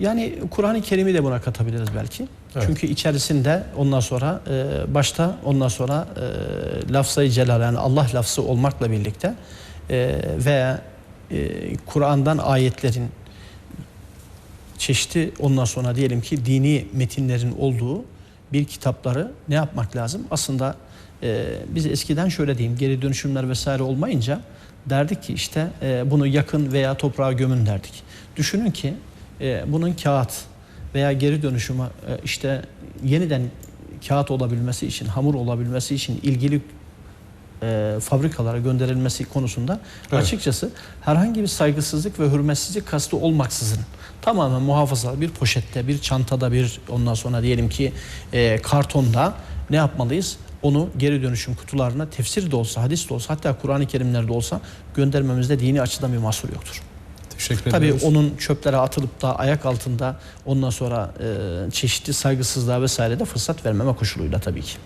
Yani Kur'an-ı Kerim'i de buna katabiliriz belki. Evet. Çünkü içerisinde ondan sonra e, başta ondan sonra e, lafzayı celal yani Allah lafzı olmakla birlikte e, veya e, Kur'an'dan ayetlerin çeşitli ondan sonra diyelim ki dini metinlerin olduğu bir kitapları ne yapmak lazım? Aslında e, biz eskiden şöyle diyeyim geri dönüşümler vesaire olmayınca derdik ki işte e, bunu yakın veya toprağa gömün derdik. Düşünün ki e, bunun kağıt veya geri dönüşüme e, işte yeniden kağıt olabilmesi için, hamur olabilmesi için ilgili e, fabrikalara gönderilmesi konusunda Evet. açıkçası herhangi bir saygısızlık ve hürmetsizlik kastı olmaksızın tamamen muhafaza bir poşette, bir çantada, bir ondan sonra diyelim ki e, kartonda ne yapmalıyız? Onu geri dönüşüm kutularına tefsir de olsa, hadis de olsa hatta Kur'an-ı Kerimlerde olsa göndermemizde dini açıdan bir mahsur yoktur. Teşekkür Tabii ederiz. onun çöplere atılıp da ayak altında ondan sonra e, çeşitli saygısızlığa vesaire de fırsat vermeme koşuluyla tabii ki.